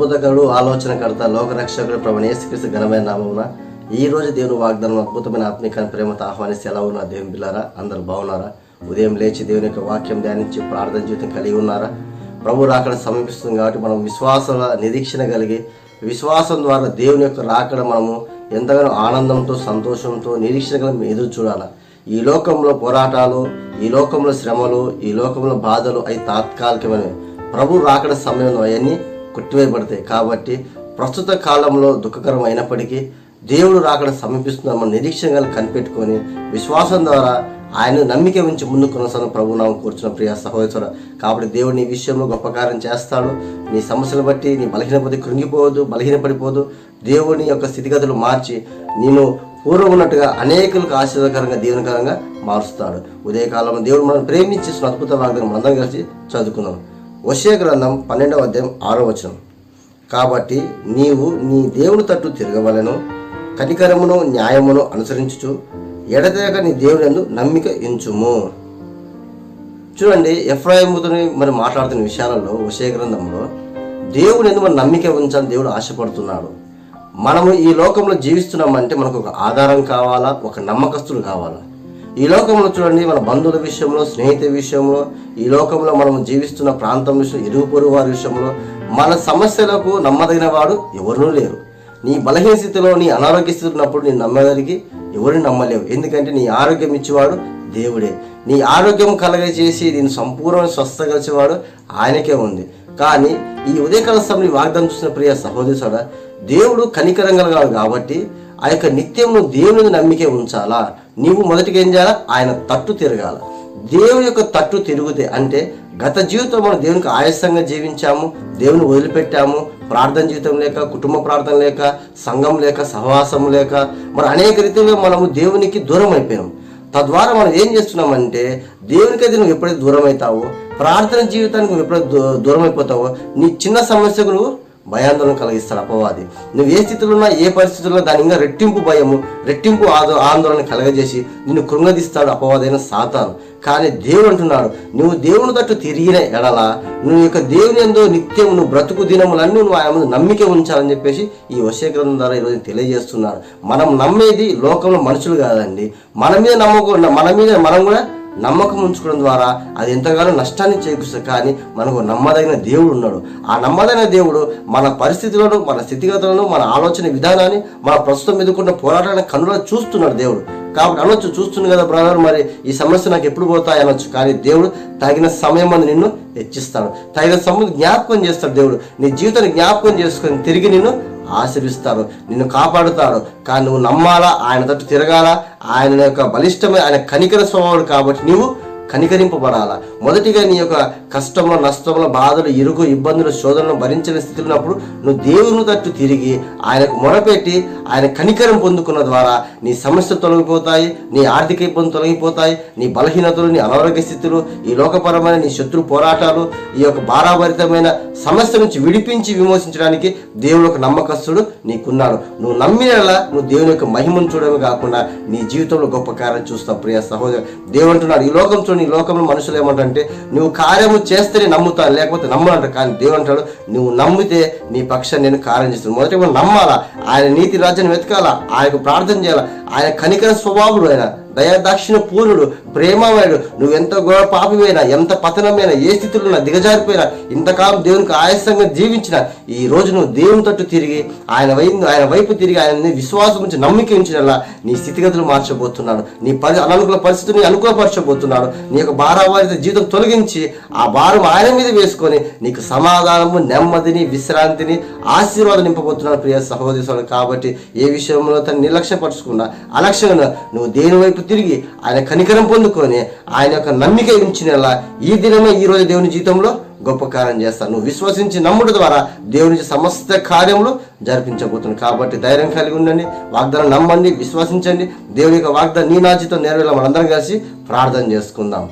అద్భుతకరుడు ఆలోచనకర్త లోకరక్షకుడు ప్రభు యేసుక్రీస్తు ఘనమైన నామమున ఈ రోజు దేవుని వాగ్దానం అద్భుతమైన ఆత్మిక ప్రేమతో ఆహ్వానిస్తే ఎలా ఉన్నారు దేవుని పిల్లారా అందరు బాగున్నారా? ఉదయం లేచి దేవుని యొక్క వాక్యం ధ్యానించి ప్రార్థన జీవితం కలిగి ఉన్నారా? ప్రభు రాకడ సమీపిస్తుంది కాబట్టి మనం విశ్వాసాల నిరీక్షణ కలిగి విశ్వాసం ద్వారా దేవుని యొక్క రాకడ మనము ఎంతగానో ఆనందంతో సంతోషంతో నిరీక్షణ కలిగి ఎదురు చూడాలా? ఈ లోకంలో పోరాటాలు ఈ లోకంలో శ్రమలు ఈ లోకంలో బాధలు అవి తాత్కాలికమైనవి. ప్రభు రాకడ సమయంలో అవన్నీ కొట్టివేయబడతాయి. కాబట్టి ప్రస్తుత కాలంలో దుఃఖకరం అయినప్పటికీ దేవుడు రాకడ సమీపిస్తున్న మన నిరీక్షణ కనిపెట్టుకొని విశ్వాసం ద్వారా ఆయన నమ్మిక ఉంచి ముందు కొనసాగిన ప్రభు నామం కూర్చున్న ప్రియ సహోదరు కాబట్టి దేవుడు నీ విషయంలో గొప్ప కార్యం చేస్తాడు. నీ సమస్యలు బట్టి నీ బలహీనపడి కృంగిపోవద్దు బలహీనపడిపోదు. దేవుని యొక్క స్థితిగతులు మార్చి నేను పూర్వం ఉన్నట్టుగా అనేకులకు ఆశీర్వదకరంగా దేవునికరంగా మారుస్తాడు. ఉదయకాలంలో దేవుడు మనం ప్రేమించి అద్భుత వాగ్దానం మనందరం కలిసి చదువుకుందాం. వశయ గ్రంథం పన్నెండవ అధ్యాయం ఆరో వచనం. కాబట్టి నీవు నీ దేవుని తట్టు తిరగవలను కనికరమును న్యాయమును అనుసరించుచు ఎడతెగక నీ దేవుని నమ్మిక ఎంచుము. చూడండి ఎఫ్రాయిముతుని మరి మాట్లాడుతున్న విషయాలలో విషయ గ్రంథంలో దేవుని ఎందు మన నమ్మిక ఉంచాలని దేవుడు ఆశపడుతున్నాడు. మనము ఈ లోకంలో జీవిస్తున్నామంటే మనకు ఒక ఆధారం కావాలా? ఒక నమ్మకస్తుడు కావాలా? ఈ లోకంలో చూడండి మన బంధువుల విషయంలో స్నేహితుల విషయంలో ఈ లోకంలో మనం జీవిస్తున్న ప్రాంతం విషయం ఇరుగు పొరుగు వారి విషయంలో మన సమస్యలకు నమ్మదగిన వాడు ఎవరూ లేరు. నీ బలహీన స్థితిలో నీ అనారోగ్య స్థితిలో ఉన్నప్పుడు నీ నమ్మగలిగి ఎవరిని నమ్మలేవు. ఎందుకంటే నీ ఆరోగ్యం ఇచ్చేవాడు దేవుడే. నీ ఆరోగ్యం కలగజేసి నేను సంపూర్ణ స్వస్థగలిచేవాడు ఆయనకే ఉంది. కానీ ఈ ఉదయకాల సమయం వాగ్దానం చూసిన ప్రియ సహోదరుడ దేవుడు కనికరం కలగాలి కాబట్టి ఆ యొక్క నిత్యము దేవుని నమ్మికే ఉంచాలా? నీవు మొదటిగా ఏం చేయాలా? ఆయన తట్టు తిరగాల. దేవుని యొక్క తట్టు తిరుగుతే అంటే గత జీవితం మనం దేవునికి ఆయాసంగా జీవించాము దేవుని వదిలిపెట్టాము. ప్రార్థన జీవితం లేక కుటుంబ ప్రార్థన లేక సంఘం లేక సహవాసం లేక మరి అనేక రీతిలో మనము దేవునికి దూరం అయిపోయాము తద్వారా మనం ఏం చేస్తున్నామంటే దేవునికి అయితే నువ్వు ఎప్పుడైతే దూరం అవుతావో ప్రార్థన జీవితానికి నువ్వు ఎప్పుడైతే దూ- దూరం అయిపోతావో నీ చిన్న సమస్యకు నువ్వు భయాందోళన కలిగిస్తాడు అపవాది. నువ్వు ఏ స్థితిలో ఉన్నా ఏ పరిస్థితుల్లో దాని ఇంకా రెట్టింపు భయము రెట్టింపు ఆదో ఆందోళన కలగజేసి నిన్ను కృంగదీస్తాడు అపవాదైన సాతాను. కానీ దేవుడు అంటున్నాడు నువ్వు దేవుని తట్టు తిరిగిన ఎడల నువ్వు యొక్క దేవుని ఎందు నిత్యం నువ్వు బ్రతుకు దినములన్నీ నువ్వు ఆయన ముందు నమ్మిక ఉంచాలని చెప్పేసి ఈ వశయ గ్రంథం ద్వారా ఈరోజు తెలియజేస్తున్నాడు మనం నమ్మేది లోకంలో మనుషులు కాదండి. మన మీద నమ్మకుండా మన మీద మనం కూడా నమ్మకం ఉంచుకోవడం ద్వారా అది ఎంతగానో నష్టాన్ని చేకూరుస్తుంది. కానీ మనకు నమ్మదగిన దేవుడు ఉన్నాడు. ఆ నమ్మదగిన దేవుడు మన పరిస్థితులను మన స్థితిగతులను మన ఆలోచన విధానాన్ని మన ప్రస్తుతం ఎదుర్కొన్న పోరాటాన్ని కన్నులో చూస్తున్నాడు దేవుడు. కాబట్టి అనొచ్చు చూస్తుంది కదా బ్రదర్ మరి ఈ సమస్య నాకు ఎప్పుడు పోతాయి అనొచ్చు. కానీ దేవుడు తగిన సమయం అని నిన్ను హెచ్చిస్తాడు. తగిన సమయం జ్ఞాపకం చేస్తాడు దేవుడు. నీ జీవితాన్ని జ్ఞాపకం చేసుకొని తిరిగి నిన్ను ఆశీర్విస్తాడు నిన్ను కాపాడుతాడు కానీ నువ్వు నమ్మాలా? ఆయన తట్టు తిరగాల? ఆయన యొక్క బలిష్టమైన ఆయన కనికర స్వభావుడు కాబట్టి నీవు కనికరింపబడాలా? మొదటిగా నీ యొక్క కష్టంలో నష్టంలో బాధలు ఇరుగు ఇబ్బందులు శోధనలు భరించని స్థితిలో ఉన్నప్పుడు నువ్వు దేవుని తట్టు తిరిగి ఆయనకు మొరపెట్టి ఆయన కనికరం పొందుకున్న ద్వారా నీ సమస్యలు తొలగిపోతాయి నీ ఆర్థిక ఇబ్బందులు తొలగిపోతాయి నీ బలహీనతలు నీ అనారోగ్య స్థితులు ఈ లోకపరమైన నీ శత్రు పోరాటాలు ఈ యొక్క భారాభరితమైన సమస్య నుంచి విడిపించి విమోచించడానికి దేవుడు ఒక నమ్మకస్తుడు నీకున్నాడు. నువ్వు నమ్మినలా నువ్వు దేవుని యొక్క మహిమను చూడడమే కాకుండా నీ జీవితంలో గొప్ప కార్యం చూస్తావు ప్రియ సహోదరు. దేవుడు అంటున్నాడు ఈ లోకం చూడండి ఈ లోకంలో మనుషులు ఏమంటారంటే నువ్వు కార్యము చేస్తేనే నమ్ముతాను లేకపోతే నమ్మనంట కానీ దేవుడు అంటాడు నువ్వు నమ్మితే నీ పక్షాన్ని నేను కార్యం చేస్తాను. మొదటి నమ్మాలా? ఆయన నీతి రాజ్యాన్ని వెతకాలా? ఆయనకు ప్రార్థన చేయాలా? ఆయన కనికర స్వభావుడు ఆయన. దయాదాక్షిణ పూర్ణుడు ప్రేమమయుడు నువ్వు ఎంత గొప్ప పాపమైనా ఎంత పతనమైనా ఏ స్థితిలో ఉన్నా దిగజారిపోయినా ఇంతకాలం దేవునికి ఆయాసంగా జీవించిన ఈ రోజు నువ్వు దేవుని తట్టు తిరిగి ఆయన వైపు ఆయన వైపు తిరిగి ఆయన విశ్వాసం నుంచి నమ్మిక ఉంచినలా నీ స్థితిగతులు మార్చబోతున్నాడు నీ పరి అననుకూల పరిస్థితిని అనుకూలపరచబోతున్నాడు నీ యొక్క భారవారిత జీవితం తొలగించి ఆ భారం ఆయన మీద వేసుకొని నీకు సమాధానము నెమ్మదిని విశ్రాంతిని ఆశీర్వాదం నింపబోతున్నాడు ప్రియ సహోదరి కాబట్టి ఏ విషయంలో తను నిర్లక్ష్యపరచుకున్నా అలక్ష్యంగా నువ్వు దేని వైపు తిరిగి ఆయన కనికరం పొందుకొని ఆయన యొక్క నమ్మిక ఉంచినలా ఈ దినమే ఈ రోజు దేవుని జీవితంలో గొప్ప కార్యం చేస్తాను. నువ్వు విశ్వసించి నమ్ముడు ద్వారా దేవుని సమస్త కార్యములు జరిపించబోతున్నాను. కాబట్టి ధైర్యం కలిగి ఉండండి వాగ్దానం నమ్మండి విశ్వసించండి. దేవుని యొక్క వాగ్దానం నీ నాచితో నెరవేలా మనందరం కలిసి ప్రార్థన చేసుకుందాం.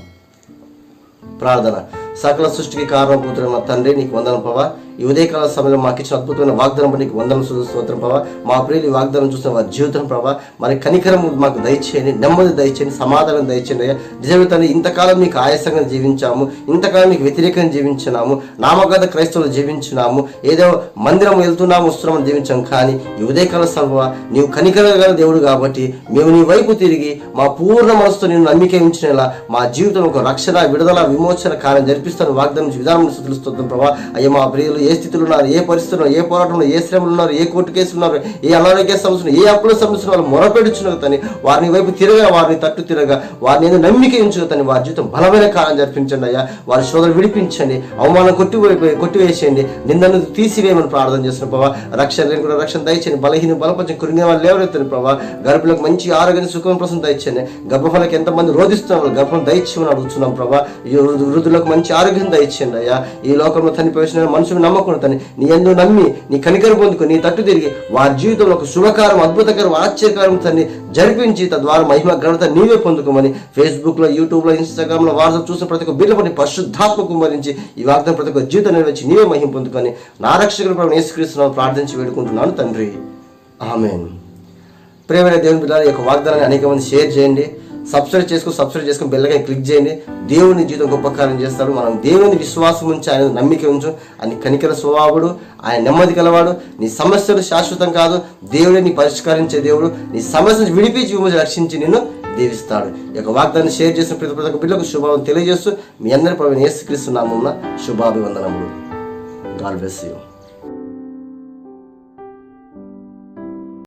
ప్రార్థన. సకల సృష్టికి కారణభూతున్న మా తండ్రి నీకు వందనం పవ ఈ ఉదయకాల సమయంలో మాకు ఇచ్చిన అద్భుతమైన వాగ్దానం నీకు వందనం స్తోత్రం ప్రభా. మా ప్రియులు వాగ్దానం చూసిన వారి జీవితం ప్రభావ మరి కనికరం మాకు దయచేయండి నెమ్మది దయచేయండి సమాధానం దయచేయండి అయ్యా. నిజమే ఇంతకాలం మీకు ఆయాసంగా జీవించాము ఇంతకాలం మీకు వ్యతిరేకంగా జీవించినాము నామగత క్రైస్తవులు జీవించినాము ఏదో మందిరం వెళ్తున్నాము వస్తున్నామని జీవించాం. కానీ ఈ ఉదయకాల సభ నీవు కనికరగల దేవుడు కాబట్టి మేము నీ వైపు తిరిగి మా పూర్ణ మనసుతో నేను నమ్మిక ఉంచినలా మా జీవితం ఒక రక్షణ విడుదల విమోచన కార్యం జరిపిస్తాను వాగ్దానం విధానం తెలుస్తుంది ప్రభా. అయ్యా మా ప్రియులు ఏ స్థితిలో ఉన్నారు ఏ పరిస్థితుల్లో ఏ పోరాటంలో ఏ శ్రమలు ఉన్నారు ఏ కోర్టు కేసులు ఉన్నారు ఏ అనారోగ్య సమస్యలు ఏ అప్పుల సమస్యలు వాళ్ళు మొరపెడుచున్నారు తని వారిని వైపు తిరగా వారిని తట్టు తిరగా వారిని ఏదో నమ్మిక ఉంచుగా వారి జీవితం బలమైన కాలం జరిపించండి అయ్యా. వారి శోధన విడిపించండి అవమానం కొట్టి కొట్టివేసేయండి నిన్నను తీసివేయమని ప్రార్థన చేస్తున్న ప్రభావ రక్షణ లేని కూడా రక్షణ దయచేయండి బలహీన బలపరిచిన కురిగిన వాళ్ళు లేవనెత్తండి ప్రభావ గర్భులకు మంచి ఆరోగ్యం సుఖం ప్రసం దయచేయండి. గర్భఫలకు ఎంతమంది రోధిస్తున్నారు వాళ్ళు గర్భం దయచేయమని అడుగుతున్నాం ప్రభా. ఈ వృద్ధులకు మంచి ఆరోగ్యం దయచేయండి అయ్యా. ఈ లోకంలో తన ప్రవేశిన మనుషులు నమ్మకుండా తని నీ ఎందు నమ్మి నీ కనికరు పొందుకుని నీ తట్టు తిరిగి వారి జీవితంలో ఒక శుభకారం అద్భుతకరం ఆశ్చర్యకరం తన్ని జరిపించి తద్వారా మహిమ ఘనత నీవే పొందుకోమని ఫేస్బుక్లో యూట్యూబ్లో ఇన్స్టాగ్రామ్లో వాట్సాప్ చూసిన ప్రతి ఒక్క బిడ్డపడి పరిశుద్ధాత్మ కుమరించి ఈ వాగ్దానం ప్రతి ఒక్క జీవితం నెరవేర్చి నీవే మహిమ పొందుకొని నా రక్షకుల ప్రభు యేసుక్రీస్తునామమున ప్రార్థించి వేడుకుంటున్నాను తండ్రి. ఆమెను. ప్రేమైన దేవుని బిడ్డల యొక్క వాగ్దానాన్ని అనేక మంది షేర్ చేయండి. సబ్స్క్రైబ్ చేసుకుని సబ్స్క్రైబ్ చేసుకుని బెల్లగా క్లిక్ చేయండి. దేవుని జీవితం గొప్ప కార్యం చేస్తాడు. మనం దేవుని విశ్వాసం ఉంచి ఆయన నమ్మిక ఉంచు. ఆయన కనికర స్వభావుడు ఆయన నెమ్మది కలవాడు నీ సమస్యలు శాశ్వతం కాదు. దేవుడే నీ పరిష్కరించే దేవుడు. నీ సమస్యను విడిపించి విమోచన రక్షించి నిన్ను దీవిస్తాడు. ఈ యొక్క వాగ్దాన్ని షేర్ చేసిన ప్రతి ప్రతి ఒక్క బిడ్డకు శుభావం తెలియజేస్తూ మీ అందరి ప్రవీణ యేసుక్రీస్తు శుభాభివందనములు. God bless you